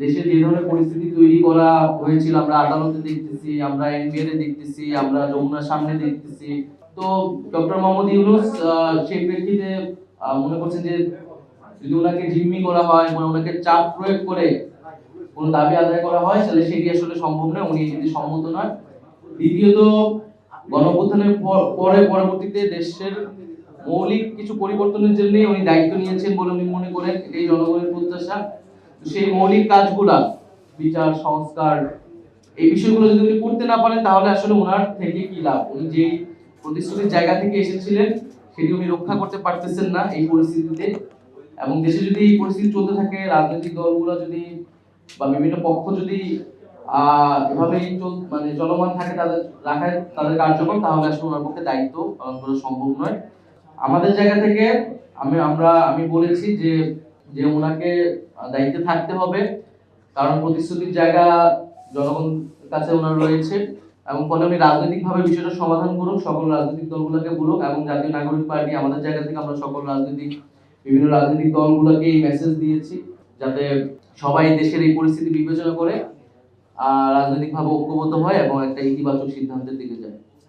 দেশে যে ধরনের পরিস্থিতি তৈরি করা হয়েছিল, আমরা আদালতে দেখতেছি, আমরা এনবিআর দেখতেছি, আমরা যমুনার সামনে দেখতেছি। তো ডক্টর মোহাম্মদ ইউনুস সেই প্রেক্ষিতে মনে করছেন যে যদি ওনাকে জিম্মি করা হয় বা ওনাকে চাপ প্রয়োগ করে কোন দাবি আদায় করা হয়, তাহলে সেটি আসলে সম্ভব নয়, উনি যদি সম্মত নয়। দ্বিতীয়ত, গণঅভ্যুত্থানের পর- পরে পরবর্তীতে দেশের মৌলিক কিছু পরিবর্তনের জন্য উনি দায়িত্ব নিয়েছেন বলে উনি মনে করেন এই জনগণের প্রত্যাশা। সেই মৌলিক কাজগুলা, বিচার, সংস্কার, এই বিষয়গুলো যদি উনি করতে না পারেন, তাহলে আসলে ওনার থেকে কি লাভ? উনি যে প্রতিশ্রুতির জায়গা থেকে এসেছিলেন সেটি উনি রক্ষা করতে পারতেছেন না এই পরিস্থিতিতে। এবং দেশে যদি এই পরিস্থিতি চলতে থাকে, রাজনৈতিক দলগুলো যদি বা বিভিন্ন পক্ষ যদি এভাবেই মানে চলমান থাকে তাদের, রাখায় তাদের কার্যক্রম, তাহলে আসলে ওনার পক্ষে দায়িত্ব পালন করা সম্ভব নয়। আমাদের জায়গা থেকে আমি, আমরা, আমি বলেছি যে যে ওনাকে দায়িত্বে থাকতে হবে, কারণ প্রতিশ্রুতির জায়গা জনগণ কাছে ওনার রয়েছে এবং ফলে উনি রাজনৈতিকভাবে বিষয়টা সমাধান করুক, সকল রাজনৈতিক দলগুলোকে বলুক এবং জাতীয় নাগরিক পার্টি আমাদের জায়গা থেকে আমরা সকল রাজনৈতিক, বিভিন্ন রাজনৈতিক দলগুলোকে এই মেসেজ দিয়েছি যাতে সবাই দেশের এই পরিস্থিতি বিবেচনা করে রাজনৈতিকভাবে ঐক্যবদ্ধ হয় এবং একটা ইতিবাচক সিদ্ধান্তের দিকে যায়।